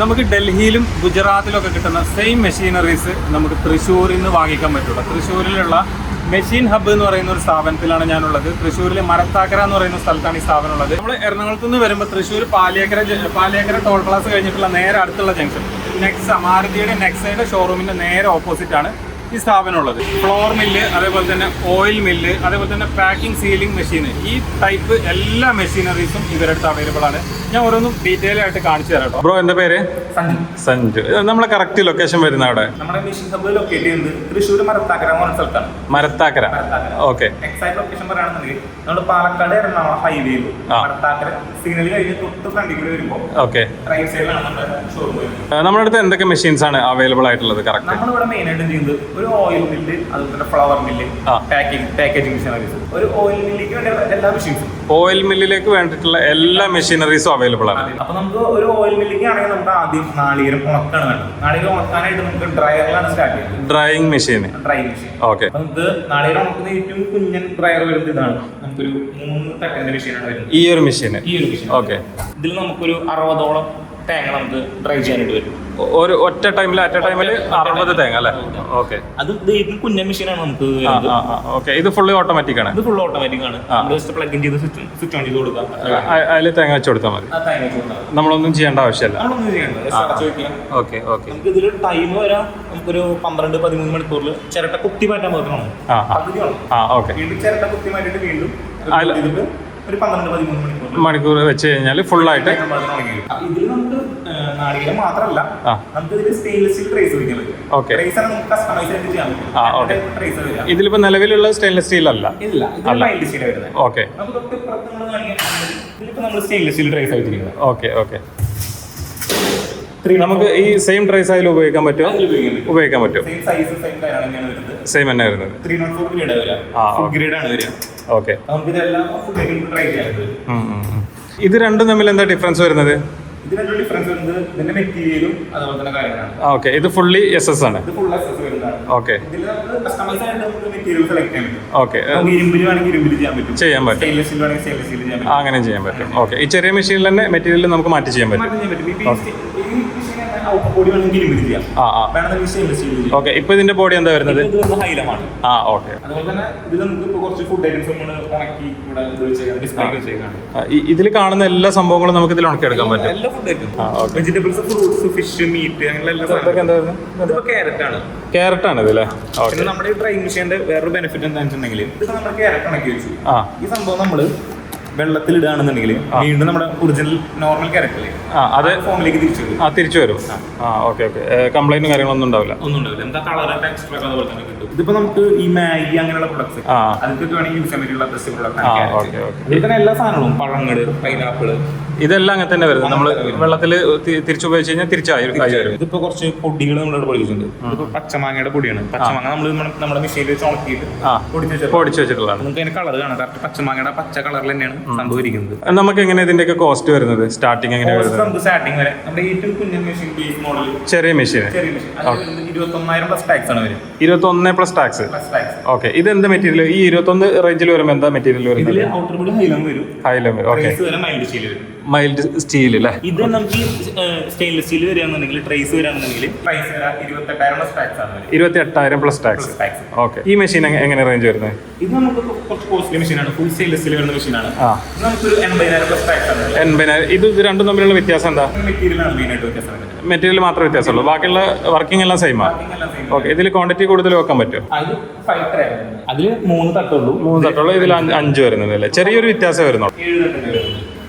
നമുക്ക് ഡൽഹിയിലും ഗുജറാത്തിലും ഒക്കെ കിട്ടുന്ന സെയിം മെഷീനറീസ് നമുക്ക് തൃശ്ശൂരിൽ നിന്ന് വാങ്ങിക്കാൻ പറ്റുള്ളൂ. തൃശ്ശൂരിലുള്ള മെഷീൻ ഹബ്ബ് എന്ന് പറയുന്ന ഒരു സ്ഥാപനത്തിലാണ് ഞാനുള്ളത്. തൃശ്ശൂരിലെ മരത്താക്കര എന്ന് പറയുന്ന സ്ഥലത്താണ് ഈ സ്ഥാപനം ഉള്ളത്. നമ്മൾ എറണാകുളത്ത് നിന്ന് വരുമ്പോൾ തൃശ്ശൂർ പാലിയേക്കര പാലിയേക്കര ടോൾ പ്ലാസ് കഴിഞ്ഞിട്ടുള്ള നേരെ അടുത്തുള്ള ജംഗ്ഷൻ നെക്സ മാരുതിയുടെ നെക്സയുടെ ഷോറൂമിന്റെ നേരെ ഓപ്പോസിറ്റ് ആണ്. ഈ സ്ഥാപനമുള്ളത്. ഫ്ലോർ മില്ല് അതേപോലെ തന്നെ ഓയിൽ മില്ല് അതേപോലെ തന്നെ പാക്കിംഗ് സീലിംഗ് മെഷീൻ ഈ ടൈപ്പ് എല്ലാ മെഷീനറീസും ഇവരുടെ അടുത്ത് അവൈലബിൾ ആണ്. ഞാൻ ഓരോന്നും ഡീറ്റെയിൽ ആയിട്ട് കാണിച്ചു തരാം കേട്ടോ. ബ്രോ എന്താ പേര്? സഞ്ജു. നമ്മളെ കറക്റ്റ് ലൊക്കേഷൻ വരുന്ന അവിടെ? നമ്മുടെ മെഷീൻ ഹബ്ബ് ലൊക്കേറ്റ് ചെയ്യുന്നത് തൃശ്ശൂർ മരത്താക്കര എന്ന് പറഞ്ഞ സ്ഥലത്താണ്. മരത്താക്കര. ഓക്കെ എക്സാക്ട് ലൊക്കേഷൻ പറയുകയാണെന്നുണ്ടെങ്കിൽ നമ്മൾ പാലക്കാട് എറണാകുളം ഹൈവേയിൽ. മരത്താക്കര സിഗ്നൽ കഴിഞ്ഞ് തൊട്ട് ഫ്രണ്ടിൽ കൂടി വരുമ്പോൾ ഓക്കെ റൈറ്റ് സൈഡിലാണ് നമ്മുടെ ഷോറൂം വരുന്നത്. നമ്മുടെ അടുത്ത് എന്തൊക്കെ മെഷീൻസ് ആണ് അവൈലബിൾ ആയിട്ടുള്ളത്? കറക്റ്റ് നമ്മളിവിടെ മെയിൻ ആയിട്ട് ചെയ്യുന്നത്? ഒരു ഓയിൽ മില്ല് അതുപോലെ flour mill packing packaging machineries ഒരു ഓയിൽ മില്ലിലേക്ക് വേണ്ട എല്ലാ മെഷീൻസും ഓയിൽ മില്ലിലേക്ക് വേണ്ടിട്ടുള്ള എല്ലാ മെഷീനറീസും അവൈലബിൾ ആണ്. അപ്പൊ നമുക്ക് ഒരു ഓയിൽ മില്ലിലേക്ക് ആണെങ്കിൽ നമുക്ക് ആദ്യം നാളികേരം ഉണക്കാണ് വേണ്ടത്. നാളികേരം ഉണക്കാനായിട്ട് നമുക്ക് ഡ്രയറിലാണ് സ്റ്റാർട്ട് ചെയ്യുന്നത്. Drying machine dry machine okay നമുക്ക് നാളികേരം ഉണക്കുന്ന ഏറ്റവും കുഞ്ഞൻ ഡ്രയർ വരുന്നത് ഇതാണ്. നമുക്കൊരു മൂന്ന് തട്ടിന്റെ മെഷീനാണ് വരുന്നത്. ഈ ഒരു മെഷീൻ ഈ ഒരു മെഷീൻ ഓക്കെ ഇതിൽ നമുക്കൊരു അറുപതോളം തേങ്ങ നമുക്ക് ഡ്രൈ ചെയ്യാനായിട്ട് വരും ഒരു ഒറ്റ ടൈമിൽ അറ്റ ടൈമിൽ അറുപത് തേങ്ങ അല്ലേ? ഓക്കെ. അത് ഇത് കുഞ്ഞ മെഷീനാണ് നമുക്ക് ഓക്കെ. ഇത് ഫുള്ളി ഓട്ടോമാറ്റിക് ആണ്. ഇത് ഫുൾ ഓട്ടോമാറ്റിക് ആണ്. ജസ്റ്റ് പ്ലഗ് ഇൻ ചെയ്ത് സ്വിച്ച് ഓൺ ചെയ്ത് കൊടുക്കാം. അതിൽ തേങ്ങ വെച്ച് കൊടുത്താൽ മതി. നമ്മളൊന്നും ചെയ്യേണ്ട ആവശ്യമില്ല. Okay okay. നമുക്ക് ഇതിൽ ടൈം വരാം. നമുക്കൊരു പന്ത്രണ്ട് പതിമൂന്ന് മണിക്കൂറിൽ ചിരട്ട കുത്തി മാറ്റാൻ മാത്രമാണ് ആ ഓക്കെ. വീണ്ടും ചിരട്ട കുത്തി മാറ്റിയിട്ട് വീണ്ടും ഒരു പന്ത്രണ്ട് പതിമൂന്ന് മണിക്കൂറിൽ മണിക്കൂർ വെച്ച് കഴിഞ്ഞാൽ ഫുള്ളായിട്ട് ഇതിൽ നമുക്ക് നാളികേരം മാത്രമല്ല ആ. നമുക്ക് ഇതിൽ സ്റ്റെയിൻലെസ് സ്റ്റീൽ ട്രേസ് വയ്ക്കാൻ പറ്റും. Okay. ട്രേസ് ആണ് നമുക്ക് കസ്റ്റമൈസ് ആയിട്ട് ചെയ്യാൻ പറ്റും. ആ, okay. ട്രേസ് വരിക. ഇതിലിപ്പോൾ നിലവിലുള്ള സ്റ്റെയിൻലെസ് സ്റ്റീൽ അല്ല? ഇല്ല അല്ല. മൈൽഡ് സ്റ്റീൽ വരുന്നത്. ഓക്കെ. നമുക്ക് തൊട്ട് ഇപ്പുറത്ത് നമ്മൾ നമ്മൾ സ്റ്റെയിൻലെസ് സ്റ്റീൽ ട്രേസ് ആയിട്ടിരിക്കുന്നത് ഓക്കെ ഓക്കെ. നമുക്ക് ഈ സെയിം ട്രേസ് ആയാലും ഉപയോഗിക്കാൻ പറ്റുമോ? ഉപയോഗിക്കാൻ പറ്റും. സെയിം സൈസ് സെയിം തന്നെ വരുന്നത്. ത്രീ നോട്ട് ഫോർ ആ, ഫുഡ് ഗ്രേഡ് ആണ് വരിക. ഓക്കെ. നമുക്കിതെല്ലാം ട്രൈ ചെയ്യാൻ ഇത് രണ്ടും തമ്മിൽ എന്താ ഡിഫറൻസ് വരുന്നത്? ഇതിനുള്ള ഡിഫറൻസ് വരുന്നത് ഇതിന്റെ മെറ്റീരിയലും അതുപോലെ തന്നെ കാര്യങ്ങളാണ്. ഓക്കെ ഇത് ഫുള്ളി എസ് എസ് ആണ്. ഇത് ഫുൾ വരുന്നതാണ്. ഓക്കെ. ഇതിൽ നമുക്ക് കസ്റ്റമൈസ് ആയിട്ട് നമുക്ക് മെറ്റീരിയൽ സെലക്ട് ചെയ്യാൻ പറ്റും. ഓക്കെ. നമുക്ക് ഇരുമ്പിൽ വേണമെങ്കിൽ ഇരുമ്പിൽ ചെയ്യാൻ പറ്റും. ചെയ്യാൻ പറ്റും. സ്റ്റെയിൻലെസ് സ്റ്റീൽ വേണമെങ്കിൽ സ്റ്റെയിൻലെസ് സ്റ്റീൽ ചെയ്യാൻ പറ്റും. അങ്ങനെ ചെയ്യാൻ പറ്റും. ഓക്കെ. ഈ ചെറിയ മെഷീനിൽ തന്നെ മെറ്റീരിയൽ നമുക്ക് മാറ്റി ചെയ്യാൻ പറ്റും. മാറ്റി ചെയ്യാൻ പറ്റും. ബോഡി വേണമെങ്കിൽ ചെയ്യാം വേണമെങ്കിൽ ഓക്കെ ഇപ്പോൾ ഇതിന്റെ ബോഡി എന്താ വരുന്നത്? ഹൈലമാണ്. ആ ഓക്കെ അതുപോലെ തന്നെ ഇത് നമുക്ക് കുറച്ച് ഫുഡ് ഐറ്റംസ് നമ്മൾ ഉണക്കി ഇവിടെ ഡിസ്പ്ലേ ഇതിൽ കാണുന്ന എല്ലാ സംഭവങ്ങളും നമുക്ക് ഇതിൽ ഉണക്കിയെടുക്കാൻ പറ്റും. എല്ലാ food vegetables fruits fish meat അങ്ങനെയുള്ള എല്ലാ ക്യാരറ്റ് ആണ്. ക്യാരറ്റ് ആണ് ഇത് അല്ലേ? നമ്മുടെ ഈ ഡ്രൈ മെഷീന്റെ വേറൊരു ബെനിഫിറ്റ് എന്താണെന്നുണ്ടെങ്കിൽ ഇത് ക്യാരറ്റ് ഉണക്കി വെച്ചു. ഈ സംഭവം നമ്മൾ വെള്ളത്തിൽ ഇടുകയാണെന്നുണ്ടെങ്കിൽ വീണ്ടും നമ്മുടെ ഒറിജിനൽ നോർമൽ ക്യാരറ്റില്ലേ ആ അത് ഫോമിലേക്ക് തിരിച്ചു വരും. ആ തിരിച്ചു വരും. ആ. ഓക്കെ ഓക്കെ കംപ്ലൈന്റും കാര്യങ്ങളൊന്നും ഉണ്ടാവില്ല. ഒന്നും ഉണ്ടാവില്ല. എന്താ കളർ ടെക്സ്ചർ ഒക്കെ അതുപോലെ തന്നെ കിട്ടും. ഇതിപ്പോ നമുക്ക് ഈ മാഗി അങ്ങനെയുള്ള പ്രൊഡക്ട്സ് ആ. അതൊക്കെ വേണമെങ്കിൽ യൂസ് ചെയ്യാൻ പറ്റിയുള്ള ബെസ്റ്റ് പ്രൊഡക്റ്റ് ഇതിൽ തന്നെ എല്ലാ സാധനങ്ങളും പഴങ്ങൾ പൈനാപ്പിൾ ഇതെല്ലാം അങ്ങനെ തന്നെ വരുന്നത്. നമ്മൾ വെള്ളത്തിൽ തിരിച്ചു ഉപയോഗിച്ച് കഴിഞ്ഞാൽ തിരിച്ചായി ഇതിപ്പോ കുറച്ച് പൊടികൾ നമ്മളിവിടെ പൊടിച്ചിട്ടുണ്ട്. പച്ചമാങ്ങയുടെ പൊടിയാണ്. പച്ചമാങ്ങ നമ്മൾ നമ്മുടെ മെഷീനിൽ വെച്ച് ഉണക്കിയിട്ട് പൊടിച്ചു വെച്ചിട്ടുള്ളതാണ്. നമുക്ക് അതിന് കളർ കാണാം. കറക്റ്റ് പച്ചമാങ്ങയുടെ പച്ച കളറിൽ തന്നെയാണ് സംഭവിക്കുന്നത്. നമുക്ക് എങ്ങനെ ഇതിന്റെയൊക്കെ കോസ്റ്റ് വരുന്നത്? സ്റ്റാർട്ടിംഗ് എങ്ങനെ നമുക്ക് സ്റ്റാർട്ടിംഗ് വരെ. നമ്മുടെ ഏറ്റവും കുഞ്ഞൻ മെഷീൻ ബേസ് മോഡൽ ചെറിയ മെഷീൻ ഇരുപത്തൊന്നായിരം പ്ലസ് ടാക്സ് ആണ് വരും ഇരുപത്തൊന്ന് പ്ലസ് ടാക്സ് ഓക്കെ ഇത് എന്ത് മെറ്റീരിയൽ ഈ ഇരുപത്തൊന്ന് റേഞ്ചിൽ വരുമ്പോൾ എന്താ മെറ്റീരിയൽ വരുന്നത്? ഹൈലം വരും. ഓക്കെ മൈൽഡ് സ്റ്റീൽ അല്ലേ? ഇത് നമുക്ക് സ്റ്റെയിൻലെസ് സ്റ്റീൽ വരികയാണെന്നുണ്ടെങ്കിൽ ട്രേസ് വരികയാണെന്നുണ്ടെങ്കിൽ പ്രൈസ് വരാം ഇരുപത്തെട്ടായിരം പ്ലസ് ടാക്സ് ആണ് വരും ഇരുപത്തി എട്ടായിരം പ്ലസ് ടാക്സ് ഓക്കെ ഈ മെഷീൻ എങ്ങനെ റേഞ്ച് വരുന്നത്? ഇത് നമുക്ക് കുറച്ച് കോസ്റ്റ്ലി മെഷീനാണ് ഫുൾ സ്റ്റെയിൻലെസ് സ്റ്റീൽ വരുന്ന മെഷീനാണ് എൺപതിനായിരം ഇത് ഇത് രണ്ടും തമ്മിലുള്ള വ്യത്യാസം എന്താ? മെറ്റീരിയൽ മാത്രമേ വ്യത്യാസമുള്ളൂ. ബാക്കിയുള്ള വർക്കിംഗ് എല്ലാം സെയിമാ. ഓക്കെ ഇതിൽ ക്വാണ്ടിറ്റി കൂടുതൽ വെക്കാൻ പറ്റും അതിൽ മൂന്ന് തട്ടുള്ളൂ. മൂന്ന് തട്ടുള്ളൂ. ഇതിൽ അഞ്ച് വരുന്നത് അല്ലേ? ചെറിയൊരു വ്യത്യാസം വരുന്നുള്ളൂ.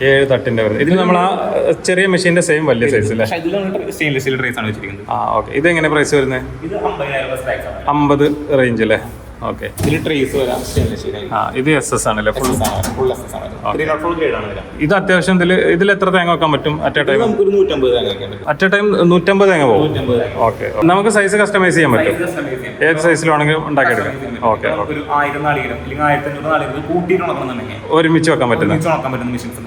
ഏഴ് തട്ടിന്റെ വരുന്നത് ഇതിൽ നമ്മൾ ആ ചെറിയ മെഷീന്റെ സെയിം വലിയ സൈസ് അല്ലേ? സ്റ്റെയിൻലെസ് സ്റ്റീൽ ട്രേസ് ആണ് വെച്ചിരിക്കുന്നത്. ആ ഓക്കെ ഇത് എങ്ങനെ പ്രൈസ് വരുന്നത്? അമ്പത് റേഞ്ച് അല്ലേ? ഓക്കെ. ഇതിൽ ട്രേസ് വരാം ആ ഇത് എസ് എസ് ആണല്ലേ? ഫുൾ ഫുൾ എസ് ആണ് ഇത് അത്യാവശ്യം ഇതിൽ ഇതിൽ എത്ര തേങ്ങ വെക്കാൻ പറ്റും? അറ്റ് എ ടൈം നമുക്കൊരു നൂറ്റമ്പത് തേങ്ങ വെക്കാൻ അറ്റ് എ ടൈം നൂറ്റമ്പത് തേങ്ങ പോകും. ഓക്കെ. നമുക്ക് സൈസ് കസ്റ്റമൈസ് ചെയ്യാൻ പറ്റും. ഏത് സൈസിലാണെങ്കിലും ഉണ്ടാക്കി ഉണ്ടാക്കിയെടുക്കാം ഓക്കെ ആയിരം നാളികരം അല്ലെങ്കിൽ ആയിരത്തി അഞ്ഞൂറ് നാളികരം കൂട്ടിയിട്ട് ഉണക്കണമെന്നുണ്ടെങ്കിൽ ഒരുമിച്ച് വെക്കാൻ പറ്റുന്ന. ഉണക്കാൻ പറ്റുന്ന മെഷീൻസ്.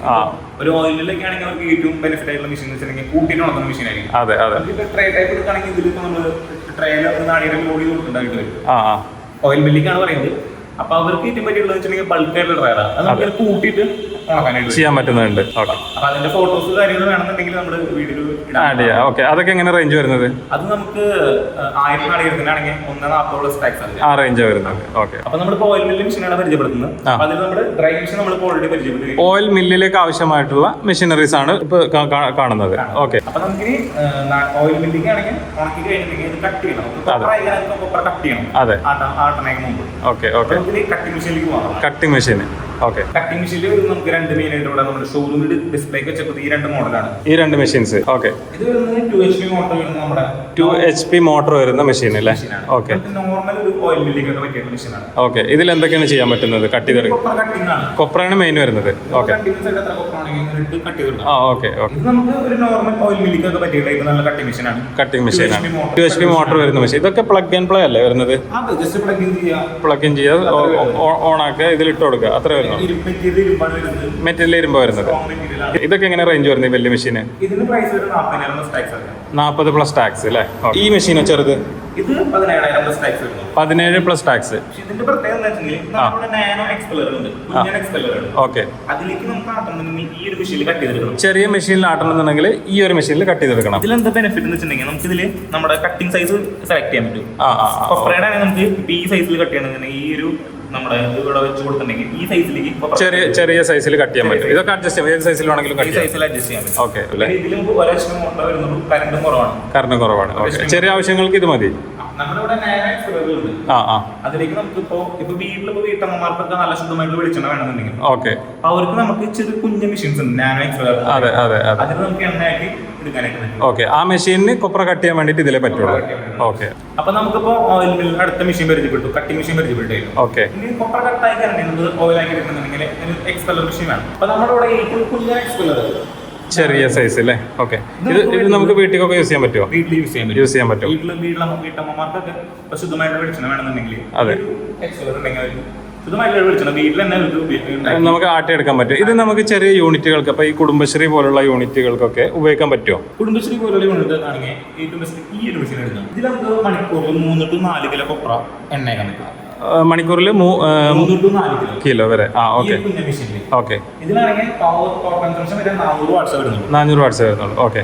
ഒരു ഓയിലിലൊക്കെ ആണെങ്കിൽ നമുക്ക് ഏറ്റവും ബെനിഫിറ്റ് ആയിട്ടുള്ള മെഷീൻ വെച്ചിട്ടുണ്ടെങ്കിൽ കൂട്ടിയിട്ട് ഉണക്കുന്ന മെഷീൻ ആയിരിക്കും. അതെ അതെ. നമുക്കിപ്പോൾ ട്രേ ടൈപ്പ് എടുക്കുകയാണെങ്കിൽ ഇതിലിപ്പോൾ നമ്മൾ നാളികരം ലോഡ് ചെയ്ത് കൊടുക്കേണ്ടതായിട്ട് വരും. ആ. ഓയിൽ മില്ലിക്കാണ് പറയുന്നത്. അപ്പൊ അവർക്ക് ഏറ്റവും പറ്റിയുള്ളത് വെച്ചിട്ടുണ്ടെങ്കിൽ ബൾക്കായിട്ടുള്ള ഡ്രയറാണ് അത് നമുക്ക് കൂട്ടിയിട്ട് ചെയ്യാൻ പറ്റുന്നുണ്ട് ഓക്കെ അതിന്റെ ഫോട്ടോസ് കാര്യങ്ങൾ വേണമെന്നുണ്ടെങ്കിൽ ആഡ് ചെയ്യാം ഓക്കെ അതൊക്കെ എങ്ങനെ റേഞ്ച് വരുന്നത് അത് നമുക്ക് ആയിരം നാളികരത്തിനാണെങ്കിൽ ഒന്ന് നാൽപ്പതോളം സ്റ്റാക്സ് ആ റേഞ്ച് വരുന്നത് ഓക്കെ അപ്പൊ നമ്മൾ ഓയിൽ മില്ല് മെഷീനാണ് പരിചയപ്പെടുത്തുന്നത് അപ്പൊ അതിൽ നമ്മൾ ഡ്രൈ മെഷീൻ നമ്മൾ ഓൾറെഡി ഓയിൽ മില്ലിലേക്ക് ആവശ്യമായിട്ടുള്ള മെഷീനറീസ് ആണ് ഇപ്പൊ കാണുന്നത് ഓക്കെ അപ്പൊ ഓയിൽ മില്ലിംഗ് ആണെങ്കിൽ ഉണക്കി കഴിഞ്ഞിട്ടുണ്ടെങ്കിൽ ഇത് കട്ട് ചെയ്യണം അതെ മുമ്പ് ഓക്കെ ഓക്കെ നമുക്കിനി കട്ടിംഗ് മെഷീനിലേക്ക് പോകാം കട്ടിംഗ് മെഷീൻ ഓക്കെ കട്ടിംഗ് മെഷീനിൽ നമുക്ക് രണ്ട് മെയിൻ ആയിട്ട് ഇവിടെ നമ്മുടെ ഷോറൂമിൽ ഡിസ്പ്ലേക്ക് വെച്ചപ്പോൾ ഈ രണ്ട് മോഡലാണ് ഈ രണ്ട് മെഷീൻസ് ഓക്കെ ഇത് വരുന്നത് ടു എച്ച് പി മോട്ടർ വരുന്നത് നമ്മുടെ ടു എച്ച് പി മോട്ടർ വരുന്ന മെഷീൻ അല്ലേ ഓക്കെ നോർമൽ ഒരു ഓയിൽ മില്ലിംഗ് ഒക്കെ പറ്റിയ മെഷീനാണ് ഓക്കെ ഇതിൽ എന്തൊക്കെയാണ് ചെയ്യാൻ പറ്റുന്നത്? കട്ട് ചെയ്ത് കൊപ്രയാണ് മെയിൻ വരുന്നത്. ഓക്കെ ആ ഓക്കെ ഓക്കെ നമുക്ക് ഒരു നോർമൽ ഓയിൽ മില്ലിംഗ് ഒക്കെ പറ്റിയ നല്ല കട്ടിംഗ് മെഷീനാണ് കട്ടിംഗ് മെഷീനാണ്. ടു എച്ച് പി മോട്ടർ വരുന്ന മെഷീൻ ഇതൊക്കെ പ്ലഗ് ആൻഡ് പ്ലേ അല്ലേ വരുന്നത്? പ്ലഗ് ഇൻ ചെയ്യാം. പ്ലഗ് ഇൻ ചെയ്യുക ഓൺ ആക്കുക ഇതിൽ ഇട്ട് കൊടുക്കുക അത്ര വരുന്നു മെറ്റീരിയൽ ഇരുമ്പ് വരുന്നത്. ഇതൊക്കെ എങ്ങനെ റേഞ്ച് വരുന്നത് വലിയ മെഷീന് നാൽപ്പത് പ്ലസ് ടാക്സ് അല്ലേ ഈ മെഷീനോ ചെറുത് പതിനേഴ് പ്ലസ് ടാക്സ് ഇതിന്റെ പ്രത്യേകത എന്താ ഓക്കെ ചെറിയ മെഷീനിൽ ആട്ടണമെന്നുണ്ടെങ്കിൽ ഈ ഒരു മെഷീനിൽ കട്ട് ചെയ്തെടുക്കണം. ഇതിലെന്താ ബെനിഫിറ്റ് എന്ന് വെച്ചിട്ടുണ്ടെങ്കിൽ നമുക്ക് ഇതിൽ നമ്മുടെ കട്ടിംഗ് സൈസ് സെലക്ട് ചെയ്യാൻ പറ്റും. നമുക്ക് ഈ സൈസിൽ കട്ട് ചെയ്യണമെന്നുണ്ടെങ്കിൽ ഈ ഒരു നമ്മുടെ ഇവിടെ വെച്ച് കൊടുത്തിട്ടുണ്ടെങ്കിൽ ഈ സൈസിലേക്ക് ചെറിയ ചെറിയ സൈസിൽ കട്ട് ചെയ്യാൻ പറ്റും. ഇതൊക്കെ അഡ്ജസ്റ്റ് ചെയ്യാം. ഏത് സൈസിൽ വേണമെങ്കിലും കട്ട് ചെയ്യാം. സൈസിൽ അഡ്ജസ്റ്റ് ചെയ്യാൻ പറ്റും. ഓക്കെ അല്ലേ ഒരാവശ്യം വരുന്നുള്ളൂ കറണ്ടും കുറവാണ്. കറണ്ടും കുറവാണ്. ഓക്കെ ചെറിയ ആവശ്യങ്ങൾക്ക് ഇത് മതി. നമ്മുടെ ഇവിടെ അതിലേക്ക് നമുക്ക് ഇപ്പോ ഇപ്പൊ വീട്ടിലിപ്പോ വീട്ടമ്മമാർക്കൊക്കെ നല്ല ശുദ്ധമായിട്ട് വെളിച്ചെണ്ണ വേണമെന്നുണ്ടെങ്കിൽ ഓക്കെ. അവർക്ക് നമുക്ക് ചെറിയ കുഞ്ഞ മെഷീൻസ് ഉണ്ട്. നാനോ എക്സ്പെല്ലർ അതെ അതെ അതെ. അതിൽ നമുക്ക് എണ്ണയാക്കി ഓക്കെ. ആ മെഷീനിന് കൊപ്ര കട്ട് ചെയ്യാൻ വേണ്ടിട്ട് ഇതിലേ പറ്റുള്ളൂ. ഓക്കെ. അപ്പൊ നമുക്കിപ്പോ ഓയിൽ മിൽ അടുത്ത മെഷീൻ പരിചയപ്പെട്ടു. കട്ടിംഗ് മെഷീൻ പരിചയപ്പെട്ടു. ഓക്കെ. കൊപ്ര കട്ടായി നമുക്ക് ഓയിൽ ആക്കി എടുക്കുന്നുണ്ടെങ്കിൽ എക്സ്പെല്ലർ മെഷീൻ വേണം. അപ്പൊ നമ്മുടെ ഇവിടെ ഏറ്റവും കുഞ്ഞ എക്സ്പെല്ലർ ചെറിയ സൈസ് അല്ലേ ഓക്കെ ഇത് ഇത് നമുക്ക് വീട്ടിലൊക്കെ യൂസ് ചെയ്യാൻ പറ്റുമോ വീട്ടിൽ യൂസ് ചെയ്യാൻ പറ്റും യൂസ് ചെയ്യാൻ പറ്റും. വീട്ടിൽ വീട്ടിലമ്മ വീട്ടമ്മമാർക്കൊക്കെ വെളിച്ചെണ്ണ വേണമെന്നുണ്ടെങ്കിൽ അതെ. ശുദ്ധമായിട്ടുള്ള നമുക്ക് ആട്ടിയെടുക്കാൻ പറ്റും. ഇത് നമുക്ക് ചെറിയ യൂണിറ്റുകൾക്ക് അപ്പൊ ഈ കുടുംബശ്രീ പോലുള്ള യൂണിറ്റുകൾക്കൊക്കെ ഉപയോഗിക്കാൻ പറ്റുമോ കുടുംബശ്രീ പോലുള്ള യൂണിറ്റ് ആണെങ്കിൽ ഈ ഒരു മെഷീൻ എടുക്കാം. ഇതിൽ നമുക്ക് മണിക്കൂറിൽ മൂന്ന് ടു നാല് കിലോ കൊപ്ര എണ്ണ മണിക്കൂറിൽ കിലോ. വരെ. ആ ഓക്കെ. ഓക്കെ. നാനൂറ് വാട്ട്സ് വരുന്നുള്ളൂ. ഓക്കെ.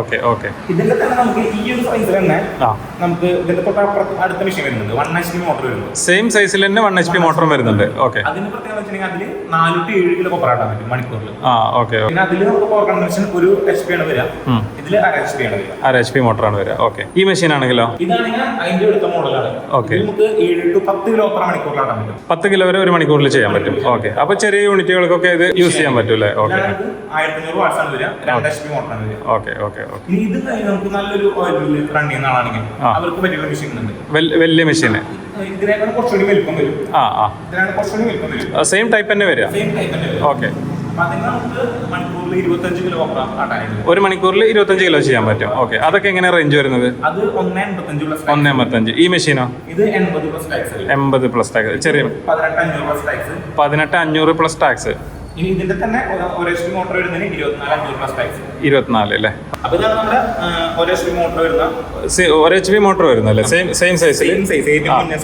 Okay okay. ഇതിന്റെ തന്നെ നമുക്ക് ഈ ഒരു സൈസിൽ തന്നെ നമുക്ക് ഇതിന്റെ തൊട്ടപ്പുറത്ത് അടുത്ത മെഷീൻ വരുന്നുണ്ട്. വൺ എച്ച് പി മോട്ടർ വരുന്നുണ്ട്. സെയിം സൈസിൽ തന്നെ വൺ എച്ച് പി മോട്ടറും വരുന്നുണ്ട്. ഓക്കെ. അതിന് പ്രത്യേകത വെച്ചിട്ടുണ്ടെങ്കിൽ അതിൽ നാല് ടു ഏഴ് കിലോ കൊപ്പറാട്ടാൻ പറ്റും മണിക്കൂറിൽ ആ ഓക്കെ പിന്നെ അതിൽ നമുക്ക് പവർ കൺവെൻഷൻ ഒരു എച്ച് പി ആണ് വരിക. ഇതിൽ അര എച്ച് പി ആണ് വരിക. അര എച്ച് പി മോട്ടറാണ് വരിക. ഓക്കെ. ഈ മെഷീൻ ആണെങ്കിലോ? ഇതാണെങ്കിൽ അതിന്റെ അടുത്ത മോഡലാണ് ഓക്കെ. നമുക്ക് ഏഴ് ടു പത്ത് കിലോ അത്ര മണിക്കൂറിലാട്ടാൻ പറ്റും. പത്ത് കിലോ വരെ ഒരു മണിക്കൂറിൽ ചെയ്യാൻ പറ്റും. ഓക്കെ. അപ്പൊ ചെറിയ യൂണിറ്റുകൾക്കൊക്കെ ഇത് യൂസ് ചെയ്യാൻ പറ്റും അല്ലേ ഓക്കെ. ഇതാണ് ആയിരത്തി വാട്ട്സ് ആണ് വരിക രണ്ട് എച്ച് പി മോട്ടറാണ് വരിക ഓക്കെ ഓക്കെ ഓക്കെ. ഇനി ഇത് നമുക്ക് നല്ലൊരു ഓയിൽ മില്ല് റൺ ചെയ്യുന്ന ആളാണെങ്കിൽ ആ. അവർക്ക് പറ്റിയുള്ള മെഷീൻ ഉണ്ട്. വലിയ മെഷീന് ഇതിനേക്കാൾ കുറച്ചുകൂടി വലിപ്പം വരും. ആ ആ. ഇതിനാണ് കുറച്ചുകൂടി വലിപ്പം വരും. സെയിം ടൈപ്പ് തന്നെ വരിക. സെയിം ടൈപ്പ് തന്നെ ഓക്കെ. ഒരു മണിക്കൂറിൽ ഇരുപത്തഞ്ച് കിലോ ചെയ്യാൻ പറ്റും. ഓക്കെ. അതൊക്കെ എങ്ങനെ റേഞ്ച് വരുന്നത്? ഒന്ന് എൺപത്തഞ്ച് ഈ മെഷീനോ? എൺപത് പ്ലസ് ടാക്സ് ചെറിയ പതിനെട്ട് അഞ്ഞൂറ് പ്ലസ് ടാക്സ് ഇതിന്റെ തന്നെ മോട്ടർ വരുന്നതിന് ഇരുപത്തിനാല് അഞ്ഞൂറ് പ്ലസ് ടാക്സ് ഇരുപത്തിനാല് അല്ലേ? ഒരു എച്ച് പി മോട്ടർ വരുന്നല്ലേ സെയിം സെയിം സൈസ്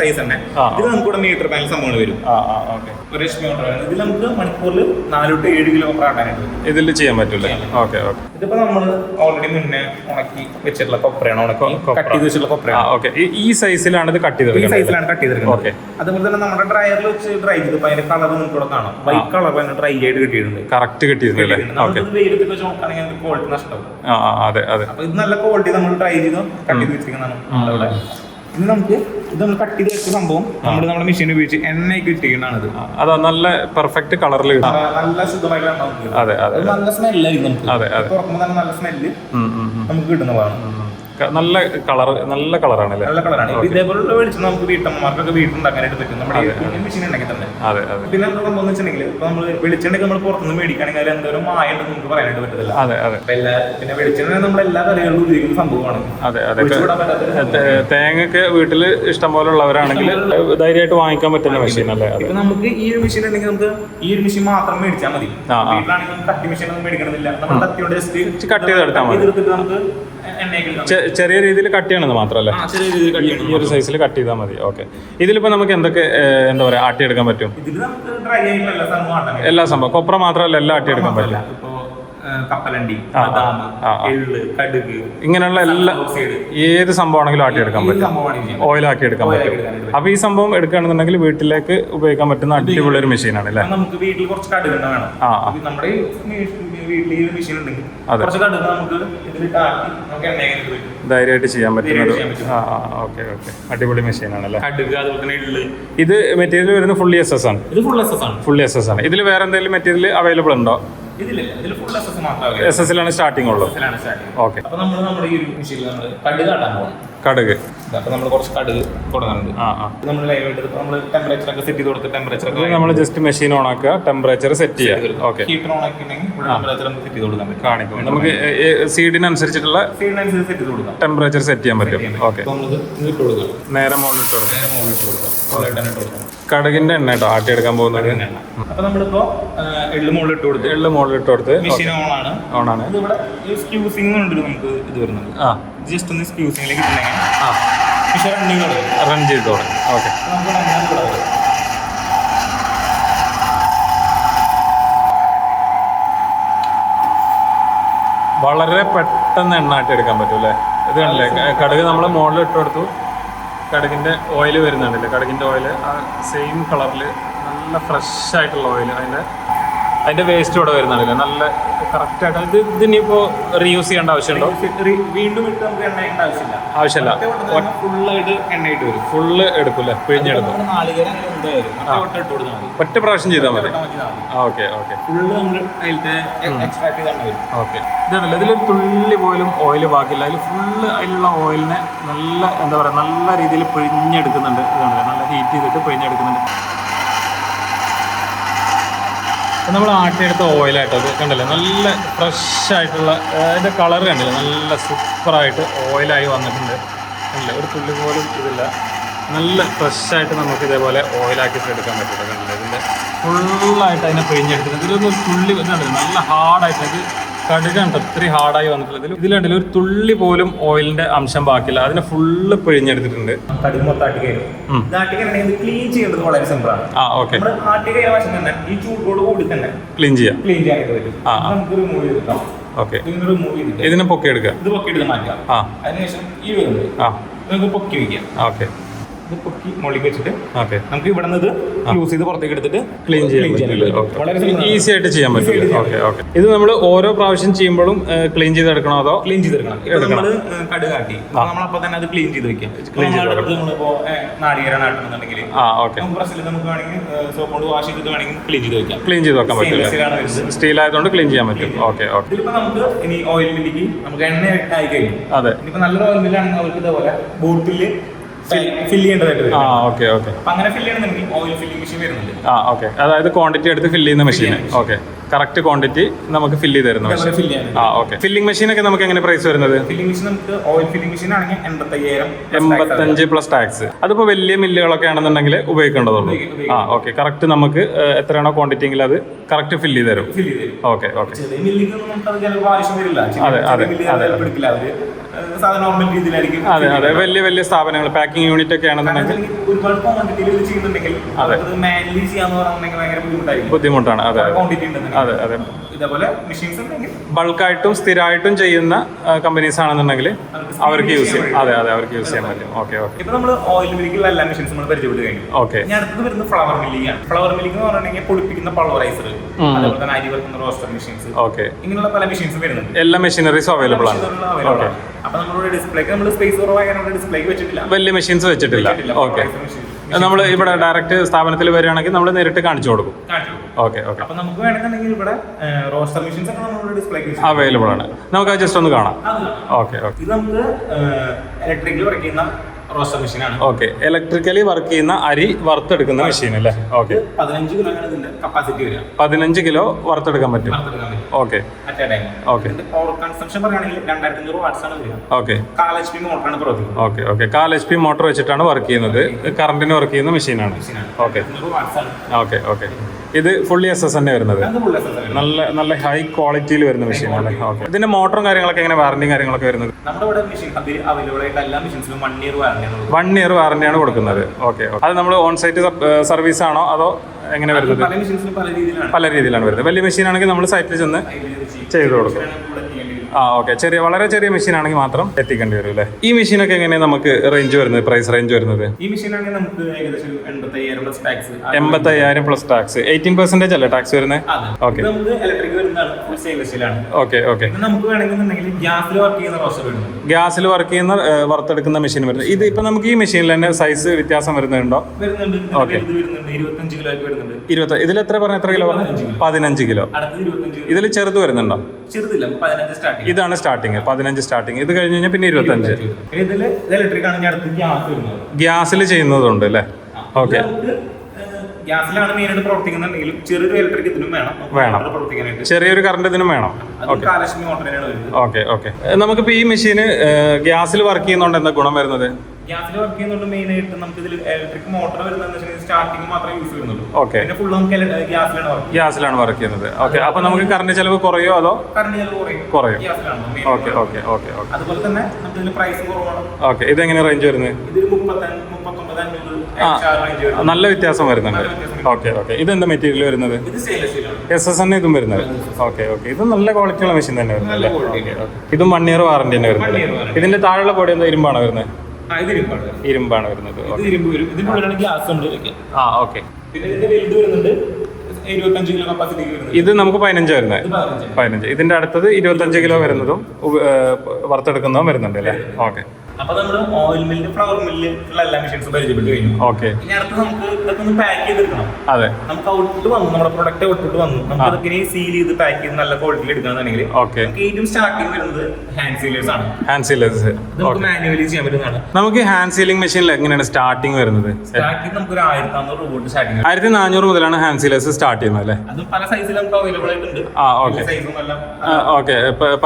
സൈസ് തന്നെ. ഇത് നമുക്ക് മീറ്റർ വരും. ആ ആ ഓക്കെ. ഒരു എച്ച് പി മോട്ടർ ഇതിൽ നമുക്ക് മണിക്കൂറിൽ നാല് ടു ഏഴ് കിലോ കൊപ്ര ഇതിൽ ചെയ്യാൻ പറ്റില്ല? Okay okay. ഇതിപ്പോ നമ്മൾ ഓൾറെഡി മുന്നേ ഉണക്കി വെച്ചിട്ടുള്ള കൊപ്രയാണ്. ഉണക്കി കട്ട് ചെയ്ത് വെച്ചിട്ടുള്ള കൊപ്രയാണ് ഓക്കെ. ഈ സൈസിലാണ് ഇത് കട്ട് ഈ ചെയ്തെടുക്കുന്നത് സൈസിലാണ് കട്ട് ചെയ്തിരിക്കുന്നത്. അതുപോലെ തന്നെ നമ്മുടെ ഡ്രയറിൽ വെച്ച് ഡ്രൈ ചെയ്തപ്പോൾ അതിന്റെ കളർ നമുക്ക് ഇവിടെ കാണാം വൈറ്റ് കളർ ഡ്രൈ ആയിട്ട് കിട്ടിയിട്ടുണ്ട്. കറക്റ്റ് വെയിലത്തൊക്കെ നോക്കുകയാണെങ്കിൽ അതിന്റെ ക്വാളിറ്റി നഷ്ടമാവും ആ അതെ അതെ. അപ്പൊ ഇത് നല്ല ക്വാളിറ്റി നമ്മൾ ട്രൈ ചെയ്ത് കട്ട് ചെയ്ത് വെച്ചിരിക്കുന്നതാണ് നമ്മളിവിടെ ഇനി നമുക്ക് ഇത് നമ്മൾ കട്ട് ചെയ്ത് വെച്ച സംഭവം നമ്മൾ നമ്മുടെ മെഷീൻ ഉപയോഗിച്ച് എണ്ണയൊക്കെ ഇട്ടിരിക്കുന്നതാണ് അത് അതാ നല്ല പെർഫെക്റ്റ് കളറിൽ കിട്ടും. നല്ല ശുദ്ധമായിട്ട് എണ്ണ നമുക്ക് കിട്ടും. അതെ അതെ നല്ല സ്മെല്ലായിരിക്കും നമുക്ക്. അതെ, അതെ. തുറക്കുമ്പോൾ തന്നെ നല്ല സ്മെല്ല്. നമുക്ക് കിട്ടുന്നതാണ്. നല്ല കളർ നല്ല കളറാണല്ലേ? നല്ല കളറാണ്. ഇതേപോലുള്ള വെളിച്ചം നമുക്ക് വീട്ടമ്മമാർക്കൊക്കെ വീട്ടിലുണ്ടാക്കാനായിട്ട് പറ്റും നമ്മുടെ ഈ മെഷീൻ ഉണ്ടെങ്കിൽ തന്നെ. അതെ അതെ. പിന്നെ എന്താ സംഭവം എന്ന് വെച്ചിട്ടുണ്ടെങ്കിൽ ഇപ്പൊ നമ്മൾ വെളിച്ചെണ്ണ നമ്മൾ പുറത്തുനിന്ന് മേടിക്കുകയാണെങ്കിൽ അതിൽ എന്തോരം മായുണ്ടെന്ന് നമുക്ക് പറയാനായിട്ട് പറ്റത്തില്ല. അതെ അതെ. അപ്പൊ എല്ലാ പിന്നെ വെളിച്ചെണ്ണ നമ്മൾ എല്ലാ കറികളിലും ഉപയോഗിക്കുന്ന സംഭവമാണ്. അതെ അതെ. ഒഴിച്ചുകൂടാൻ പറ്റാത്തൊരു സംഭവം. തേ- തേങ്ങയൊക്കെ വീട്ടിൽ ഇഷ്ടം പോലെ ഉള്ളവരാണെങ്കിൽ ധൈര്യമായിട്ട് വാങ്ങിക്കാൻ പറ്റുന്ന മെഷീൻ അല്ലേ? ഇപ്പൊ നമുക്ക് ഈ ഒരു മെഷീൻ ഉണ്ടെങ്കിൽ നമുക്ക് ഈ ഒരു മെഷീൻ മാത്രം മേടിച്ചാൽ മതി. വീട്ടിലാണെങ്കിൽ കട്ടി മെഷീൻ ഒന്നും മേടിക്കണമെന്നില്ല. നമ്മൾ കത്തി കൊണ്ട് ജസ്റ്റ് cut ചെയ്തെടുത്താൽ മതി. നമുക്ക് ചെറിയ രീതിയിൽ കട്ട് ചെയ്യണമെന്ന് മാത്രമല്ലേ? ഈ ഒരു സൈസിൽ കട്ട് ചെയ്താൽ മതി. ഓക്കെ ഇതിലിപ്പോൾ നമുക്ക് എന്തൊക്കെ എന്താ പറയുക ആട്ടിയെടുക്കാൻ പറ്റും? എല്ലാ സംഭവം. കൊപ്ര മാത്രമല്ല എല്ലാം ആട്ടിയെടുക്കാൻ പറ്റും. കപ്പലണ്ടി. കടുക് ഇങ്ങനെയുള്ള എല്ലാ ഏത് സംഭവമാണെങ്കിലും ആട്ടിയെടുക്കാൻ എടുക്കാൻ പറ്റും. ഓയിൽ ഓയിലാക്കി എടുക്കാൻ പറ്റും ആക്കി എടുക്കാൻ പറ്റും. അപ്പോൾ ഈ സംഭവം എടുക്കുകയാണെന്നുണ്ടെങ്കിൽ വീട്ടിലേക്ക് ഉപയോഗിക്കാൻ പറ്റുന്ന അടിപൊളി ഒരു മെഷീനാണ് അല്ലേ അല്ലെ നമുക്ക് വീട്ടിൽ കുറച്ച് കടുക് വേണം. നമ്മുടെ വീട്ടിൽ ഈ മെഷീൻ ഉണ്ടെങ്കിൽ അതെ. കുറച്ച് കടുക് നമുക്ക് ഇതിലിട്ട് ആട്ടി നമുക്ക് ധൈര്യമായിട്ട് ചെയ്യാൻ പറ്റുന്ന ഒരു ധൈര്യമായിട്ട് ചെയ്യാൻ ആ ആ ഓക്കെ ഓക്കെ. അടിപൊളി മെഷീനാണ് അല്ലേ കടുക് അതുപോലെ തന്നെ എള്ള് ഇത് മെറ്റീരിയൽ വരുന്നത് ഫുള്ളി എസ് എസ് ആണ്. ഇത് ഫുൾ എസ് എസ് ആണ്. ഫുള്ളി എസ് എസ് ആണ്. ഇതിൽ വേറെ എന്തെങ്കിലും മെറ്റീരിയൽ അവൈലബിൾ ഉണ്ടോ? ഇതിലില്ല. ഇതിൽ ഫുൾ എസ് എസ് മാത്രമേ എസ് എസിലാണ് സ്റ്റാർട്ടിംഗ് ഉള്ളൂ ഓക്കെ അപ്പൊ നമ്മൾ നമ്മുടെ ഈ ഒരു മെഷീനിൽ നമ്മൾ കടുക് ആട്ടാൻ പോകണം കടുക്. അപ്പോൾ നമ്മൾ കുറച്ച് കടുക് കൊടുക്കുന്നുണ്ട് ആ ആ. നമ്മൾ നമ്മൾ ടെമ്പറേച്ചർ ഒക്കെ സെറ്റ് ചെയ്ത് കൊടുത്ത് ടെമ്പറേച്ചർ നമ്മൾ ജസ്റ്റ് മെഷീൻ ഓൺ ആക്കുക ടെമ്പറേച്ചർ സെറ്റ് ചെയ്യുക. ഓക്കെ ഹീറ്റർ ഓൺ ആക്കിയിട്ടുണ്ടെങ്കിൽ ടെമ്പറേച്ചർ നമുക്ക് സെറ്റ് ചെയ്ത് കൊടുക്കാൻ പറ്റും. കാണിക്കും. നമുക്ക് സീഡിനനുസരിച്ചിട്ടുള്ള സീഡിനനുസരിച്ച് സെറ്റ് ചെയ്ത് കൊടുക്കാം. ടെമ്പറേച്ചർ സെറ്റ് ചെയ്യാൻ പറ്റും. ഓക്കെ നേരെ മുകളിൽ ഇട്ട് കൊടുക്കും. നേരെ മുകളിൽ ഇട്ട് കൊടുക്കാം. കടുകിന്റെ എണ്ണ കേട്ടോ ആട്ടിയെടുക്കാൻ പോകുന്നത്. അപ്പൊ നമ്മളിപ്പോ ആ, എള്ള് മുകളിൽ ഇട്ട് കൊടുത്ത്. എള്ള് മുകളിൽ ഇട്ട് കൊടുത്ത്. മെഷീൻ ഓൺ ആണ്. ഓൺ ആണ്. ഇവിടെ സ്ക്യൂസിംഗ് ഉണ്ട് നമുക്ക് ഇത് വരുന്നത്. ആ. ജസ്റ്റ് ഒന്ന് സ്പ്യൂസിങ്ങിലേക്ക് ഇട്ടില്ലെങ്കിൽ ആ. പക്ഷേ റണ്ണിങ് തുടങ്ങും. റൺ ചെയ്ത് തുടങ്ങി. ഓക്കെ നമുക്ക് വളരെ പെട്ടെന്ന് എണ്ണാട്ടി എടുക്കാൻ പറ്റും അല്ലേ? ഇത് കണ്ടില്ലേ? കടുക് നമ്മൾ മുകളിൽ ഇട്ട് കൊടുത്തു. കടുകിന്റെ ഓയിൽ വരുന്നുണ്ടല്ലേ? കടുകിന്റെ ഓയിൽ ആ സെയിം കളറിൽ നല്ല ഫ്രഷ് ആയിട്ടുള്ള ഓയിൽ അതിന്റെ അതിന്റെ വേസ്റ്റ് ഇവിടെ വരുന്നുണ്ടല്ലേ നല്ല കറക്റ്റ് ആയിട്ട്. ഇത് ഇതിനിപ്പോ റീയൂസ് ചെയ്യേണ്ട ആവശ്യമുണ്ടോ? വീണ്ടും ഇട്ട് നമുക്ക് എണ്ണ ആവശ്യമില്ല. ആവശ്യമില്ല. ഫുള്ളായിട്ട് എണ്ണയിട്ട് വരും. ഫുള്ള് എടുക്കൂല്ലേ പിഴിഞ്ഞെടുക്കും. ഒറ്റ പ്രാവശ്യം ചെയ്താൽ മതി. ഓക്കെ ഓക്കെ ഓക്കെ ഇതാണല്ലോ? ഇതിലൊരു തുള്ളി പോലും ഓയിൽ ബാക്കിയില്ല. അതിൽ ഫുള്ള് അതിലുള്ള ഓയിലിനെ നല്ല എന്താ പറയുക നല്ല രീതിയിൽ പിഴിഞ്ഞെടുക്കുന്നുണ്ട്. ഇതാണല്ലോ? നല്ല ഹീറ്റ് ചെയ്തിട്ട് പിഴിഞ്ഞെടുക്കുന്നുണ്ട്. നമ്മൾ ആട്ടിയെടുത്ത ഓയിലായിട്ട് അത് കണ്ടല്ലോ? നല്ല ഫ്രഷ് ആയിട്ടുള്ള അതിന്റെ കളർ കണ്ടില്ല? നല്ല സൂപ്പറായിട്ട് ഓയിലായി വന്നിട്ടുണ്ട്. കണ്ടില്ല? ഒരു തുള്ളി പോലും ഇതില്ല. നല്ല ഫ്രഷായിട്ട് നമുക്ക് ഇതേപോലെ ഓയിലാക്കിയിട്ട് എടുക്കാൻ പറ്റില്ല കണ്ടില്ല? ഇതിന്റെ ഫുള്ളായിട്ട് അതിനെ പിഴിഞ്ഞെടുക്കുന്നത് ഇതിലൊന്നും തുള്ളി ഇതുണ്ട് നല്ല ഹാർഡായിട്ട് ഇത് കടുകണ്ട് ഇത്രയും ഹാർഡായി വന്നിട്ടുള്ളത്. ഇതിൽ ഇതിലുണ്ടല്ലോ ഒരു തുള്ളി പോലും ഓയിലിന്റെ അംശം ബാക്കിയില്ല. അതിനെ ഫുള്ള് പിഴിഞ്ഞെടുത്തിട്ടുണ്ട്. കടുക് മൊത്തം ഇത് ക്ലീൻ ചെയ്യേണ്ടത് വളരെ ആ ഓക്കെ വശം തന്നെ ഈ ചൂടോട് കൂടി തന്നെ ക്ലീൻ ചെയ്യാം. ക്ലീൻ ചെയ്യാനായിട്ട് പറ്റും. ആ, നമുക്ക് റിമൂവ് ഓക്കെ ഇതിനെ പൊക്കി എടുക്കുക ഇത് പൊക്കി എടുത്ത് മാറ്റാം. ആ. അതിനുശേഷം ഈ വരുന്നത് ആ. നമുക്ക് പൊക്കി വയ്ക്കാം ഓക്കെ ഇത് പൊക്കി മുകളിൽ വെച്ചിട്ട് ഓക്കെ. നമുക്ക് ഇവിടെ നിന്ന് യൂസ് ചെയ്ത് പുറത്തേക്ക് എടുത്തിട്ട് ക്ലീൻ ചെയ്യാൻ. വളരെ ഈസി ആയിട്ട് ചെയ്യാൻ പറ്റും ഓക്കെ ഓക്കെ ഇത് നമ്മൾ ഓരോ പ്രാവശ്യം ചെയ്യുമ്പോഴും ക്ലീൻ ചെയ്തെടുക്കണോ അതോ ക്ലീൻ ഇപ്പൊ എടുക്കണം. നമ്മൾ ഏഹ്, കടുക് കാട്ടി നമ്മളപ്പോ തന്നെ അത് ക്ലീൻ ചെയ്ത് വെക്കാം ക്ലീൻ ചെയ്ത് നമ്മളടുത്ത് നമ്മളിപ്പോ നാളികേരം നാട്ടുന്നുണ്ടെങ്കിൽ ആ ഓക്കെ ബ്രസ്സിൽ നമുക്ക് വേണമെങ്കിൽ സോപ്പ് കൊണ്ട് വാഷ് ചെയ്തിട്ട് വേണമെങ്കിൽ ക്ലീൻ ചെയ്ത് വെക്കാം. ക്ലീൻ ചെയ്ത് വെക്കാൻ പറ്റില്ല. സ്റ്റീൽ ആയതുകൊണ്ട് ക്ലീൻ ചെയ്യാൻ പറ്റും. ഓക്കെ ഓക്കെ ഇതിലിപ്പോ നമുക്ക് ഇനി ഓയിൽ മില്ലിക്ക് നമുക്ക് എണ്ണ ആയി കഴിഞ്ഞു. അതെ. ഇനിയിപ്പോ നല്ലൊരു ഓയിൽ മില്ലാണെങ്കിൽ അവർക്ക് ഇതേപോലെ ബോട്ടിൽ ഫിൽ ചെയ്യേണ്ടതായിട്ട് ആ ഓക്കെ ഓക്കെ. അപ്പൊ അങ്ങനെ ഫില്ല് ചെയ്യണമെന്നുണ്ടെങ്കിൽ ഓയിൽ ഫില്ലിംഗ് മെഷീൻ വരുന്നുണ്ട്. ആ ഓക്കെ. അതായത് ക്വാണ്ടിറ്റി എടുത്ത് ഫില്ല് ചെയ്യുന്ന മെഷീൻ ഓക്കെ. കറക്റ്റ് ക്വാണ്ടിറ്റി നമുക്ക് ഫില്ല് ചെയ്ത് തരുന്ന മെഷീൻ ഫിൽ ആ ഓക്കെ ഫില്ലിംഗ് മെഷീൻ ഒക്കെ നമുക്ക് എങ്ങനെ പ്രൈസ് വരുന്നത്? ഫില്ലിംഗ് മെഷീൻ നമുക്ക് ഓയിൽ ഫില്ലിംഗ് മെഷീൻ ആണെങ്കിൽ എൺപത്തയ്യായിരം എൺപത്തഞ്ച് പ്ലസ് ടാക്സ് അതിപ്പോൾ വലിയ മില്ലുകളൊക്കെ ആണെന്നുണ്ടെങ്കിൽ ഉപയോഗിക്കേണ്ടതുള്ളൂ. ആ ഓക്കെ കറക്റ്റ് നമുക്ക് എത്രയാണോ ക്വാണ്ടിറ്റി എങ്കിൽ അത് കറക്റ്റ് ഫില്ല് ചെയ്ത് തരും. ഫിൽ ചെയ്ത് തരും. ഓക്കെ ഓക്കെ അതെ അത് അതെ, അതെ, അതെ വലിയ വലിയ സ്ഥാപനങ്ങൾ പാക്കിംഗ് യൂണിറ്റ് ഒക്കെ ആണെന്നുണ്ടെങ്കിൽ ബുദ്ധിമുട്ടാണ്. അതെ അതെ അതെ. ഇതേപോലെ മെഷീൻസ് ഉണ്ടെങ്കിൽ ബൾക്കായിട്ടും സ്ഥിരമായിട്ടും ചെയ്യുന്ന കമ്പനീസ് ആണെന്നുണ്ടെങ്കിൽ അവർക്ക് യൂസ് ചെയ്യാം. അതെ അതെ അവർക്ക് യൂസ് ചെയ്യാൻ പറ്റും. Okay okay. ഇപ്പൊ നമ്മൾ ഓയിൽ മില്ലിക്കുള്ള എല്ലാ മെഷീൻസ് നമ്മൾ പരിചയപ്പെട്ട് കഴിഞ്ഞു. ഓക്കെ. ഞാൻ അടുത്തത് വരുന്ന ഫ്ലവർ മില്ലിംഗ് ആണ്. ഫ്ലവർ മില്ലിംഗ് എന്ന് പറഞ്ഞിട്ടുണ്ടെങ്കിൽ പൊടിപ്പിക്കുന്ന പൾവറൈസർ അതുപോലെ തന്നെ അരി വെക്കുന്ന റോസ്റ്റർ മെഷീൻസ് ഓക്കെ. ഇങ്ങനെയുള്ള പല മെഷീൻസ് വരുന്നുണ്ട്. എല്ലാ മെഷീനറീസും അവൈലബിൾ ആണ്. അപ്പൊ നമ്മളുടെ ഡിസ്പ്ലേക്ക് നമ്മൾ സ്പേസ് കുറവായ ഡിസ്പ്ലേക്ക് വെച്ചിട്ടില്ല. വലിയ മെഷീൻസ് വെച്ചിട്ടില്ല. ഓക്കെ. നമ്മൾ ഇവിടെ ഡയറക്റ്റ് സ്ഥാപനത്തിൽ വരികയാണെങ്കിൽ നമ്മൾ നേരിട്ട് കാണിച്ചു കൊടുക്കും. Okay okay. അപ്പൊ നമുക്ക് വേണമെന്നുണ്ടെങ്കിൽ ഇവിടെ റോസ്റ്റർ മെഷീൻസ് ഒക്കെ നമ്മൾ ഡിസ്പ്ലേ അവൈലബിൾ ആണ്. നമുക്ക് ജസ്റ്റ് ഒന്ന് കാണാം. Okay okay. ഇത് നമുക്ക് ഇലക്ട്രിക്കൽ വർക്ക് ചെയ്യുന്ന റോസ്റ്റർ മെഷീൻ ആണ് ഓക്കെ. ഇലക്ട്രിക്കലി വർക്ക് ചെയ്യുന്ന അരി വറുത്തെടുക്കുന്ന മെഷീൻ അല്ലേ ഓക്കെ പതിനഞ്ച് കിലോ കപ്പാസിറ്റി വരിക. പതിനഞ്ച് കിലോ വറുത്തെടുക്കാൻ പറ്റും. ഓക്കെ. ഓക്കെ. പവർ കൺസംഷൻ പറയുകയാണെങ്കിൽ രണ്ടായിരത്തി അഞ്ഞൂറ് വാട്ട്സ് ആണ് വരിക. ഓക്കെ. കാൽ എച്ച് പി മോട്ടറാണ് പ്രവർത്തിക്കുന്നത്. Okay okay. കാൽ എച്ച് പി മോട്ടോർ വെച്ചിട്ടാണ് വർക്ക് ചെയ്യുന്നത്. കറണ്ടിന് വർക്ക് ചെയ്യുന്ന മെഷീനാണ് മെഷീനാണ് ഓക്കെ. Okay okay. ഇത് ഫുള്ളി എസ് എസ് തന്നെ വരുന്നത്. നല്ല നല്ല ഹൈ ക്വാളിറ്റിയിൽ വരുന്ന മെഷീൻ ആണ്. ഓക്കെ ഇതിന്റെ മോട്ടറും കാര്യങ്ങളൊക്കെ എങ്ങനെ വാറന്റിയും കാര്യങ്ങളൊക്കെ വരുന്നത്? വൺ ഇയർ വാറണ്ടിയാണ് കൊടുക്കുന്നത്. ഓക്കെ അത് നമ്മൾ ഓൺ സൈറ്റ് സർവീസ് ആണോ അതോ എങ്ങനെ വരുന്നത്? പല രീതിയിലാണ്. വരുന്നത്. വലിയ മെഷീൻ ആണെങ്കിൽ നമ്മൾ സൈറ്റിൽ ചെന്ന് ചെയ്ത് കൊടുക്കും. ആ ഓക്കെ ചെറിയ വളരെ ചെറിയ മെഷീൻ ആണെങ്കിൽ മാത്രം എത്തിക്കേണ്ടി വരും അല്ലേ? ഈ മെഷീനൊക്കെ എങ്ങനെയാണ് നമുക്ക് റേഞ്ച് വരുന്നത്? പ്രൈസ് റേഞ്ച് വരുന്നത്? ഈ മെഷീൻ ആണെങ്കിൽ നമുക്ക് ഏകദേശം എൺപത്തയ്യായിരം പ്ലസ് ടാക്സ് എൺപത്തയ്യായിരം പ്ലസ് ടാക്സ് എയ്റ്റീൻ പെർസെന്റേജ് അല്ലേ ടാക്സ് വരുന്നത്? ഓക്കെ ഇലക്ട്രിക് വരുന്നതാണ്. ഫുൾ സ്റ്റെയിൻലെസ്സിലാണ് ഓക്കെ ഓക്കെ നമുക്ക് വേണമെന്നുണ്ടെങ്കിൽ ഗ്യാസിൽ വർക്ക് ചെയ്യുന്ന റോസ്റ്റർ വരുന്നുണ്ട്. ഗ്യാസിൽ വർക്ക് ചെയ്യുന്ന വറുത്തെടുക്കുന്ന മെഷീൻ വരുന്നത്. ഇത് ഇപ്പൊ നമുക്ക് ഈ മെഷീനിൽ തന്നെ സൈസ് വ്യത്യാസം വരുന്നുണ്ടോ? ഓക്കെ ഇരുപത്തി ഇതിൽ എത്ര പറഞ്ഞ? എത്ര കിലോ. പതിനഞ്ച് കിലോ. ഇതിൽ ചെറുത് വരുന്നുണ്ടോ? ചെറുതില്ല പതിനഞ്ച് സ്റ്റാർട്ടിങ് ഇതാണ് സ്റ്റാർട്ടിങ് പതിനഞ്ച് സ്റ്റാർട്ടിങ് ഇത് കഴിഞ്ഞ് കഴിഞ്ഞാൽ പിന്നെ ഇരുപത്തഞ്ച്. ഇതിൽ ഇത് ഇലക്ട്രിക് ആണ് അടുത്ത് ഗ്യാസ് വരുന്നത്. ഗ്യാസിൽ ചെയ്യുന്നതുണ്ട് അല്ലേ? ഓക്കെ ഗ്യാസിലാണ് മെയിനായിട്ട് പ്രവർത്തിക്കുന്നുണ്ടെങ്കിലും ചെറിയൊരു ഇലക്ട്രിക് ഇതിനും വേണം. വേണം. പ്രവർത്തിക്കാനായിട്ട്. ചെറിയൊരു കറണ്ട് ഇതിനും വേണം. വരുന്നത്. ഓക്കെ ഓക്കെ നമുക്കിപ്പോൾ ഈ മെഷീന് ഗ്യാസിൽ വർക്ക് ചെയ്യുന്നതുകൊണ്ട് എന്താ ഗുണം വരുന്നത്? ഗ്യാസിൽ വർക്ക് ചെയ്യുന്നുണ്ട് മെയിൻ ആയിട്ട് നമുക്ക് ഇതിൽ ഇലക്ട്രിക് മോട്ടർ വരുന്നത് സ്റ്റാർട്ടിംഗ് മാത്രമേ യൂസ് ചെയ്യുന്നുള്ളൂ. ഓക്കെ പിന്നെ ഫുൾ നമുക്ക് ഗ്യാസിലാണ് വർക്ക് ഗ്യാസിലാണ് വർക്ക് ചെയ്യുന്നത്. ഓക്കെ അപ്പൊ നമുക്ക് കറണ്ട് ചെലവ് കുറയോ അതോ? കറണ്ട് ചിലവ് കുറയും. കുറയും. ഓക്കെ ഓക്കെ ഓക്കെ ഓക്കെ അതുപോലെ തന്നെ നമുക്ക് ഇതിന് പ്രൈസ് കുറവാണ്. ഓക്കെ ഇത് എങ്ങനെ റേഞ്ച് വരുന്നത്? ഇതിൽ മുപ്പത്തഞ്ച് മുപ്പത്തൊമ്പത് അഞ്ഞൂറ് നല്ല വ്യത്യാസം വരുന്നുണ്ട്. ഓക്കെ ഓക്കെ ഇതെന്താ മെറ്റീരിയൽ വരുന്നത്? ഇത് എസ് എസ് തന്നെ ഇതും വരുന്നത്. ഓക്കെ ഓക്കെ ഇത് നല്ല ക്വാളിറ്റിയുള്ള മെഷീൻ തന്നെ വരുന്നത്. ഇതും വൺ ഇയർ വാറണ്ടി തന്നെ വരുന്നത്. ഇതിന്റെ താഴെയുള്ള പൊടി എന്താ ഇരുമ്പാണ് വരുന്നത്? ഇത് ഇരുമ്പാണ്. വരുന്നത്. ആ ഓക്കെ. ഇത് നമുക്ക് പതിനഞ്ച് വരുന്നത്. പതിനഞ്ച്. ഇതിന്റെ അടുത്തത് ഇരുപത്തഞ്ച് കിലോ വരുന്നതും വറുത്തെടുക്കുന്നതും വരുന്നുണ്ട് അല്ലേ? ഓക്കെ. അപ്പൊ നമ്മൾ ഓയിൽ മില്ല് ഫ്ലവർ മില്ല് എല്ലാ മെഷീൻസും പരിചയപ്പെട്ട് കഴിഞ്ഞു. ഓക്കെ ഇനി അടുത്ത് നമുക്ക് ഇതൊക്കെ ഒന്ന് പാക്ക് ചെയ്തെടുക്കണം. അതെ. നമുക്ക് ഔട്ട്പുട്ട് വന്നു നമ്മുടെ പ്രൊഡക്റ്റ് ഔട്ട്പുട്ട് വന്നു. നമുക്ക് അതൊക്കെ സീൽ ചെയ്ത് പാക്ക് ചെയ്ത് നല്ല ക്വാളിറ്റിയിൽ എടുക്കണമെന്നുണ്ടെങ്കിൽ ഓക്കെ നമുക്ക് ഏറ്റവും സ്റ്റാർട്ടിംഗ് വരുന്നത് ഹാൻഡ് സീലേഴ്സ് ആണ്. ഹാൻഡ് സീലേഴ്സ് നമുക്ക് മാനുവലി ചെയ്യാൻ പറ്റുന്നതാണ്. നമുക്ക് ഹാൻഡ് സീലിംഗ് മെഷീനിൽ എങ്ങനെയാണ് സ്റ്റാർട്ടിംഗ് വരുന്നത്? സ്റ്റാർട്ടിങ് നമുക്ക് ഒരു ആയിരത്തി അറുന്നൂറ് രൂപ സ്റ്റാർട്ടിംഗ് ആയിരത്തി നാനൂറ് മുതലാണ് ഹാൻഡ് സീലേഴ്സ് സ്റ്റാർട്ട് ചെയ്യുന്നത് അല്ലേ? അതും പല സൈസിലും നമുക്ക് അവൈലബിൾ ആയിട്ടുണ്ട്. ആ ഓക്കെ സൈസും എല്ലാം. ഓക്കെ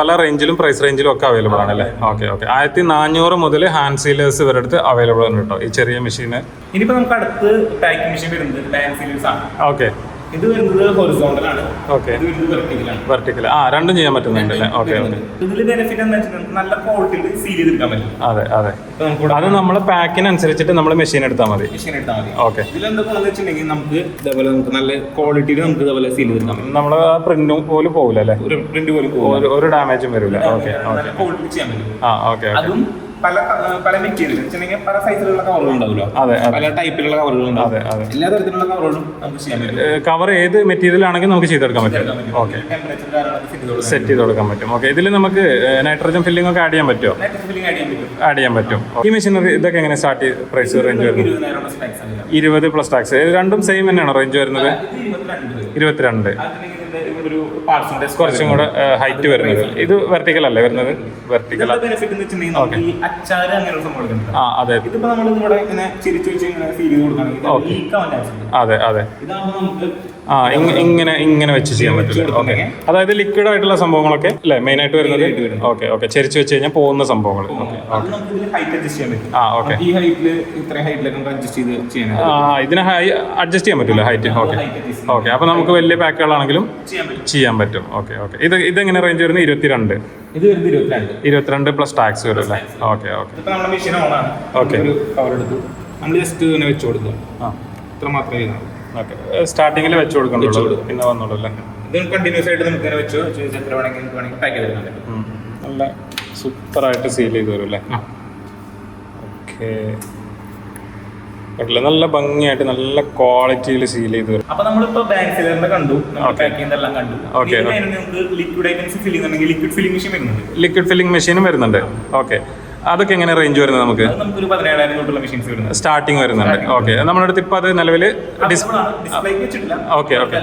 പല റേഞ്ചിലും പ്രൈസ് റേഞ്ചിലും ഒക്കെ അവൈലബിൾ ആണ് അല്ലേ? ഓക്കെ ഓക്കെ ആയിരത്തി നാനൂറ് മുതൽ ഹാൻഡ് സീലേഴ്സ് ഇവരുടെ അടുത്ത് അവൈലബിൾ ആണ് കേട്ടോ ഈ ചെറിയ മെഷീന് ഇനിയിപ്പോ നമുക്ക് അടുത്ത് പാക്കിംഗ് മെഷീൻ വരുന്നത് ഹാൻഡ് സീലേഴ്സ് ആണ്. ഓക്കെ ഇത് വരുന്നത് ഹൊറിസോണ്ടൽ ആണ്. ഓക്കെ ഇത് വരുന്നത് വെർട്ടിക്കലാണ് വെർട്ടിക്കൽ ആ രണ്ടും ചെയ്യാൻ പറ്റുന്നുണ്ട് അല്ലേ? ഓക്കെ ഇതിൽ ബെനിഫിറ്റ് എന്താ വെച്ചാൽ നല്ല ക്വാളിറ്റിയിൽ സീൽ ചെയ്തെടുക്കാൻ പറ്റും. അതെ അതെ. അത് നമ്മുടെ പാക്കിന് അത് നമ്മൾ പാക്കിനനുസരിച്ചിട്ട് നമ്മൾ മെഷീൻ എടുത്താൽ മതി. മെഷീൻ എടുത്താൽ മതി. ഓക്കെ ഇതിലെന്താ പോകുന്നത് വെച്ചിട്ടുണ്ടെങ്കിൽ നമുക്ക് ഇതേപോലെ നമുക്ക് നല്ല ക്വാളിറ്റിയിൽ നമുക്ക് ഇതേപോലെ സീൽ ചെയ്തെടുക്കാൻ പറ്റും. നമ്മൾ പ്രിന്റും പോലും പോകില്ല അല്ലേ? ഒരു പ്രിന്റ് പോലും ഒരു ഡാമേജും വരില്ല. ഓക്കെ ഓക്കെ ചെയ്യാൻ പറ്റും. ആ ഓക്കെ അതും പല പല മെറ്റീരിയൽ. വെച്ചിട്ടുണ്ടെങ്കിൽ പല സൈസിലുള്ള കവറുകൾ ഉണ്ടാവുമല്ലോ അതെ പല ടൈപ്പിലുള്ള കവറുകൾ ഉണ്ടാവും എല്ലാ തരത്തിലുള്ള കവറുകളും നമുക്ക് ചെയ്യാൻ പറ്റും. കവർ ഏത് മെറ്റീരിയൽ ആണെങ്കിൽ നമുക്ക് ചെയ്തെടുക്കാൻ പറ്റും. ഓക്കെ സെറ്റ് ചെയ്ത് ചെയ്ത് കൊടുക്കാൻ പറ്റും. ഓക്കെ ഇതിൽ നമുക്ക് നൈട്രജൻ ഫില്ലിംഗ് ഒക്കെ ആഡ് ചെയ്യാൻ പറ്റുമോ? ആഡ് ചെയ്യാൻ പറ്റും. ഈ മെഷീനറി ഇതൊക്കെ എങ്ങനെ സ്റ്റാർട്ട് പ്രൈസ് റേഞ്ച് വരുന്നത്? ഇരുപത് പ്ലസ് ടാക്സ് രണ്ടും സെയിം തന്നെയാണോ റേഞ്ച് വരുന്നത്? ഇരുപത്തിരണ്ട്. കുറച്ചും കൂടെ ഹൈറ്റ് വരുന്നത്. ഇത് വെർട്ടിക്കൽ അല്ലേ വരുന്നത്? വെർട്ടിക്കൽ ആ. അതെ. അതെ അതെ. ആ ഇങ്ങനെ ഇങ്ങനെ വെച്ച് ചെയ്യാൻ പറ്റില്ല. ഓക്കെ അതായത് ലിക്വിഡ് ആയിട്ടുള്ള സംഭവങ്ങളൊക്കെ അല്ലേ മെയിൻ ആയിട്ട് വരുന്നത്? ഓക്കെ ഓക്കെ ചെരിച്ച് വെച്ച് കഴിഞ്ഞാൽ പോകുന്ന സംഭവങ്ങൾ. ആ ഓക്കെ ഇതിന് ഹൈ അഡ്ജസ്റ്റ് ചെയ്യാൻ പറ്റില്ല ഹൈറ്റ് ഓക്കെ ഓക്കെ അപ്പോൾ നമുക്ക് വലിയ പാക്കുകളാണെങ്കിലും ചെയ്യാൻ പറ്റും. ഓക്കെ ഓക്കെ ഇത് ഇതെങ്ങനെ റേഞ്ച് വരുന്നത്? ഇരുപത്തിരണ്ട്. ഇത് വരുന്നത് ഇരുപത്തിരണ്ട്. ഇരുപത്തിരണ്ട് പ്ലസ് ടാക്സ് വരും അല്ലേ? ഓക്കെ ഓക്കെ എടുത്തു. നമ്മൾ ജസ്റ്റ് ഇങ്ങനെ വെച്ച് കൊടുക്കുക. ആ. ഇത്ര മാത്രമേ ഓക്കെ സ്റ്റാർട്ടിങ്ങിൽ വെച്ച് കൊടുക്കണ്ടുള്ളൂ പിന്നെ വന്നോളൂ അല്ലേ ഇത് കണ്ടിന്യൂസ് ആയിട്ട് നമുക്ക് ഇങ്ങനെ വെച്ച് വെച്ച് വെച്ച് എത്ര വേണമെങ്കിൽ നമുക്ക് വേണമെങ്കിൽ പാക്ക് ചെയ്തെടുക്കാൻ പറ്റും. നല്ല സൂപ്പറായിട്ട് സീൽ ചെയ്ത് വരും അല്ലേ? ഓക്കെ കണ്ടില്ലേ നല്ല ഭംഗിയായിട്ട് നല്ല ക്വാളിറ്റിയിൽ സീൽ ചെയ്ത് വരും. അപ്പൊ നമ്മളിപ്പോ ബാങ്ക് സിലിണ്ടർ കണ്ടു. ലിക്വിഡ് ഐറ്റംസ് ചെയ്യുന്നുണ്ടെങ്കിൽ ലിക്വിഡ് ഫില്ലിംഗ് മെഷീൻ വരുന്നുണ്ട്. ലിക്വിഡ് ഫില്ലിംഗ് മെഷീനും വരുന്നുണ്ട്. ഓക്കെ അതൊക്കെ എങ്ങനെ റേഞ്ച് വരുന്നത് നമുക്ക്? അത് നമുക്കൊരു പതിനേഴായിരം തൊട്ടുള്ള മെഷീൻസ് വരുന്നത് സ്റ്റാർട്ടിങ് വരുന്നുണ്ട്. ഓക്കെ നമ്മുടെ അടുത്ത് ഇപ്പോൾ അത് നിലവിൽ ഓക്കെ ഓക്കെ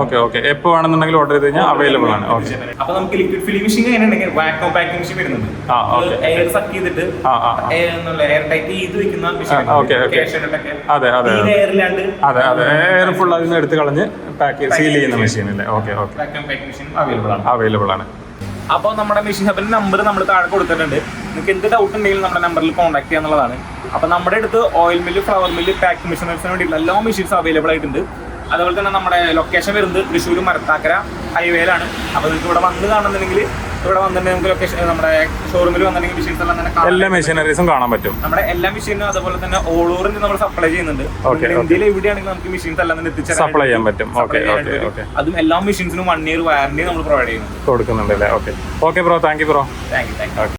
ഓക്കെ ഓക്കെ എപ്പോ വേണമെന്നുണ്ടെങ്കിൽ ഓർഡർ ചെയ്ത് കഴിഞ്ഞാൽ അവൈലബിൾ ആണ്. ഓക്കെ അപ്പൊ നമുക്ക് ലിക്വിഡ് ഫില്ലിംഗ് മെഷീൻ എങ്ങനെയുണ്ടെങ്കിൽ വാക്വം പാക്കിംഗ് മെഷീൻ വരുന്നുണ്ട്. ആ. എയർ സക്ക് ചെയ്തിട്ട് എയർ ടൈറ്റ് ചെയ്ത് വെക്കുന്ന. അതെ അതെ അതെ. അതെ എയർ ഫുൾ അതിന് എടുത്ത് കളഞ്ഞ് പാക്ക് സീൽ ചെയ്യുന്ന മെഷീൻ അല്ലേ? ഓക്കെ ഓക്കെ അവൈലബിൾ ആണ്. അവൈലബിൾ ആണ്. അപ്പോൾ നമ്മുടെ മെഷീൻ ഹബിന്റെ നമ്പർ നമ്മൾ താഴെ കൊടുത്തിട്ടുണ്ട്. നിങ്ങൾക്ക് എന്ത് ഡൗട്ട് ഉണ്ടെങ്കിലും നമ്മുടെ നമ്പറിൽ കോൺടാക്ട് ചെയ്യാന്നുള്ളതാണ് അപ്പോൾ നമ്മുടെ അടുത്ത് oil mill flour mill pack മെഷീനേഴ്സിന് വേണ്ടിയിട്ടുള്ള എല്ലാ മെഷീൻസ് അവൈലബിൾ ആയിട്ടുണ്ട്. അതുപോലെ തന്നെ നമ്മുടെ ലൊക്കേഷൻ വരുന്നത് തൃശ്ശൂർ മരത്താക്കര ഹൈവേയിലാണ് അപ്പോൾ നിങ്ങൾക്ക് ഇവിടെ വന്ന് കാണുന്നുണ്ടെങ്കിൽ ഇവിടെ വന്നിട്ടുണ്ടെങ്കിൽ നമുക്ക് ലൊക്കേഷൻ നമ്മുടെ ഷോറൂമിൽ വന്നിട്ടുണ്ടെങ്കിൽ മെഷീൻസ് എല്ലാം തന്നെ എല്ലാ മെഷീനറീസും കാണാൻ പറ്റും. നമ്മുടെ എല്ലാ മെഷീനും അതുപോലെ തന്നെ ഓളൂറിന് നമ്മൾ സപ്ലൈ ചെയ്യുന്നുണ്ട്. ഇന്ത്യയിൽ എവിടെയാണെങ്കിൽ നമുക്ക് മെഷീൻസ് എല്ലാം തന്നെ എത്തിച്ചേരാൻ സപ്ലൈ ചെയ്യാൻ പറ്റും. ഓക്കെ ഓക്കെ ഓക്കെ അതും എല്ലാ മെഷീൻസിനും വൺ ഇയർ വാറണ്ടി നമ്മൾ പ്രൊവൈഡ് ചെയ്യുന്നുണ്ട്. കൊടുക്കുന്നുണ്ട് അല്ലേ? Okay okay bro thank you bro thank you thank you